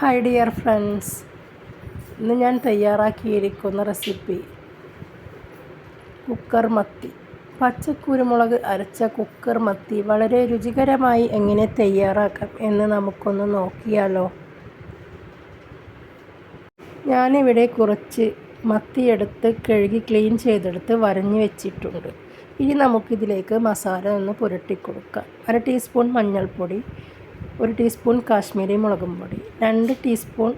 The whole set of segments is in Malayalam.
ഹായ് ഡിയർ ഫ്രണ്ട്സ് ഇന്ന് ഞാൻ തയ്യാറാക്കിയിരിക്കുന്ന റെസിപ്പി കുക്കർ മത്തി. പച്ചക്കുരുമുളക് അരച്ച കുക്കർ മത്തി വളരെ രുചികരമായി എങ്ങനെ തയ്യാറാക്കാം എന്ന് നമുക്കൊന്ന് നോക്കിയാലോ? ഞാനിവിടെ കുറച്ച് മത്തി എടുത്ത് കഴുകി ക്ലീൻ ചെയ്തെടുത്ത് വരഞ്ഞ് വെച്ചിട്ടുണ്ട്. ഇനി നമുക്കിതിലേക്ക് മസാല ഒന്ന് പുരട്ടി കൊടുക്കാം അര ടീസ്പൂൺ മഞ്ഞൾപ്പൊടി ഒരു ടീസ്പൂൺ കാശ്മീരി മുളകും പൊടി രണ്ട് ടീസ്പൂൺ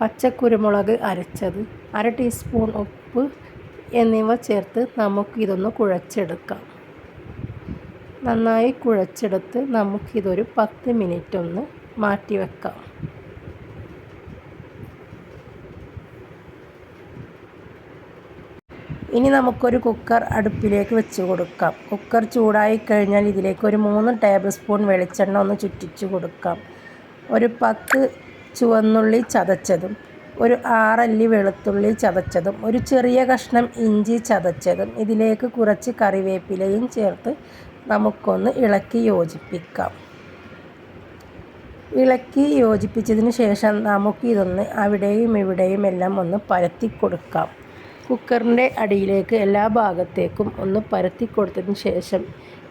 പച്ചക്കുരുമുളക് അരച്ചത് അര ടീസ്പൂൺ ഉപ്പ് എന്നിവ ചേർത്ത് നമുക്കിതൊന്ന് കുഴച്ചെടുക്കാം. നന്നായി കുഴച്ചെടുത്ത് നമുക്കിതൊരു പത്ത് മിനിറ്റ് ഒന്ന് മാറ്റി വെക്കാം ഇനി നമുക്കൊരു കുക്കർ അടുപ്പിലേക്ക് വെച്ച് കൊടുക്കാം. കുക്കർ ചൂടായി കഴിഞ്ഞാൽ ഇതിലേക്ക് ഒരു മൂന്ന് ടേബിൾ സ്പൂൺ വെളിച്ചെണ്ണ ഒന്ന് ചുറ്റിച്ച് കൊടുക്കാം. ഒരു പത്ത് ചുവന്നുള്ളി ചതച്ചതും ഒരു ആറല്ലി വെളുത്തുള്ളി ചതച്ചതും ഒരു ചെറിയ കഷ്ണം ഇഞ്ചി ചതച്ചതും ഇതിലേക്ക് കുറച്ച് കറിവേപ്പിലയും ചേർത്ത് നമുക്കൊന്ന് ഇളക്കി യോജിപ്പിക്കാം. ഇളക്കി യോജിപ്പിച്ചതിന് ശേഷം നമുക്കിതൊന്ന് അവിടെയും ഇവിടെയും എല്ലാം ഒന്ന് പരത്തി കൊടുക്കാം. കുക്കറിന്റെ അടിയിലേക്ക് എല്ലാ ഭാഗത്തേക്കും ഒന്ന് പരത്തി കൊടുത്തതിന് ശേഷം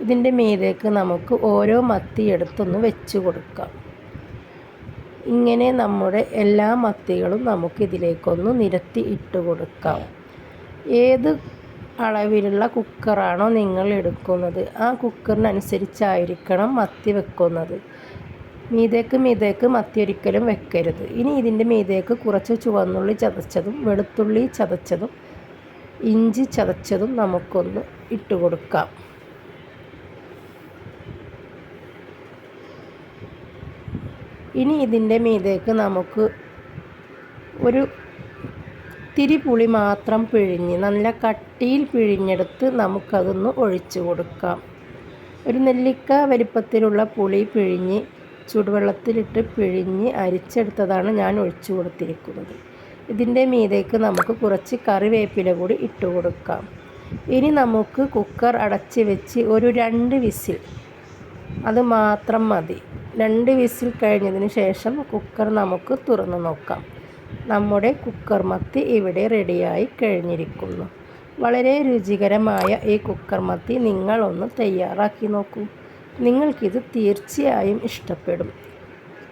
ഇതിന്റെ മീതേക്ക് നമുക്ക് ഓരോ മത്തി എടുത്തൊന്ന് വെച്ച് കൊടുക്കാം. ഇങ്ങനെ നമ്മുടെ എല്ലാ മത്തികളും നമുക്കിതിലേക്കൊന്ന് നിരത്തി ഇട്ട് കൊടുക്കാം. ഏത് അളവിലുള്ള കുക്കറാണോ നിങ്ങൾ എടുക്കുന്നത് ആ കുക്കറിനനുസരിച്ചായിരിക്കണം മത്തി വെക്കുന്നത്. മീതേക്ക് മീതേക്ക് മത്തി ഒരിക്കലും വെക്കരുത്. ഇനി ഇതിന്റെ മീതേക്ക് കുറച്ച് ചുവന്നുള്ളി ചതച്ചതും വെളുത്തുള്ളി ചതച്ചതും ഇഞ്ചി ചതച്ചതും നമുക്കൊന്ന് ഇട്ട് കൊടുക്കാം. ഇനി ഇതിന്റെ മീതേക്ക് നമുക്ക് ഒരു തിരി പുളി മാത്രം പിഴിഞ്ഞ് നല്ല കട്ടിയിൽ പിഴിഞ്ഞെടുത്ത് നമുക്കതൊന്ന് ഒഴിച്ചു കൊടുക്കാം. ഒരു നെല്ലിക്ക വലിപ്പത്തിലുള്ള പുളി പിഴിഞ്ഞ് ചൂടുവെള്ളത്തിലിട്ട് പിഴിഞ്ഞ് അരിച്ചെടുത്തതാണ് ഞാൻ ഒഴിച്ചു കൊടുത്തിരിക്കുന്നത്. ഇതിന്റെ മീതേക്ക് നമുക്ക് കുറച്ച് കറിവേപ്പില കൂടി ഇട്ട് കൊടുക്കാം. ഇനി നമുക്ക് കുക്കർ അടച്ച് വെച്ച് ഒരു രണ്ട് വിസിൽ അത് മാത്രം മതി. രണ്ട് വിസിൽ കഴിഞ്ഞതിന് ശേഷം കുക്കർ നമുക്ക് തുറന്നു നോക്കാം. നമ്മുടെ കുക്കർ മത്തി ഇവിടെ റെഡിയായി കഴിഞ്ഞിരിക്കുന്നു. വളരെ രുചികരമായ ഈ കുക്കർ മത്തി നിങ്ങളൊന്ന് തയ്യാറാക്കി നോക്കൂ. നിങ്ങൾക്കിത് തീർച്ചയായും ഇഷ്ടപ്പെടും.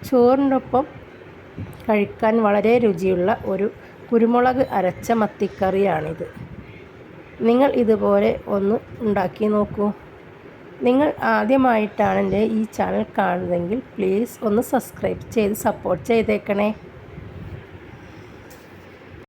ചോറിനൊപ്പം കഴിക്കാൻ വളരെ രുചിയുള്ള ഒരു കുരുമുളക് അരച്ച മത്തിക്കറിയാണിത്. നിങ്ങൾ ഇതുപോലെ ഒന്ന് ഉണ്ടാക്കി നോക്കൂ. നിങ്ങൾ ആദ്യമായിട്ടാണ് എന്റെ ഈ ചാനൽ കാണുന്നതെങ്കിൽ പ്ലീസ് ഒന്ന് സബ്സ്ക്രൈബ് ചെയ്ത് സപ്പോർട്ട് ചെയ്തേക്കണേ.